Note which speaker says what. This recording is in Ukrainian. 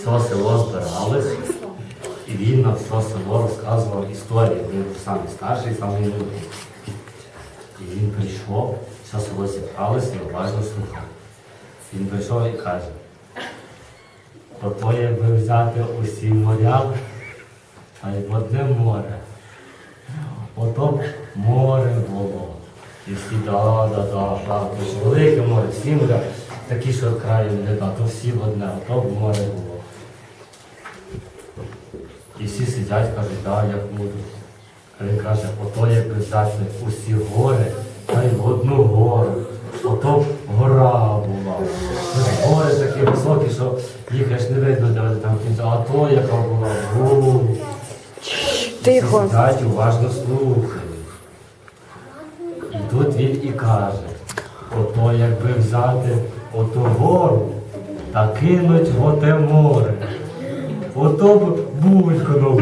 Speaker 1: все село збиралось, і він на все село розказував історію. Він був самий старший, самий мудрий. І він прийшов, все село зібралося і уважно слухав. Він прийшов і каже, ото якби взяти усі моря, а й в одне море. Ото море було. І всі да, да, да, да. То ж велике море, всі моря, такі, що краю не да, то всі в одне, ото море було. І всі сидять, кажуть, да, як буду. А він каже, ото як взяти усі гори, та й в одну гору. Ото гора була. Гори такі високі, що їх аж не видно, де вони там кінця. А то яка була. У.
Speaker 2: Тихо.
Speaker 1: Всі сидять, уважно слухають. І тут він і каже, ото якби взяти оту гору та кинуть в оте море ото б бульку нову.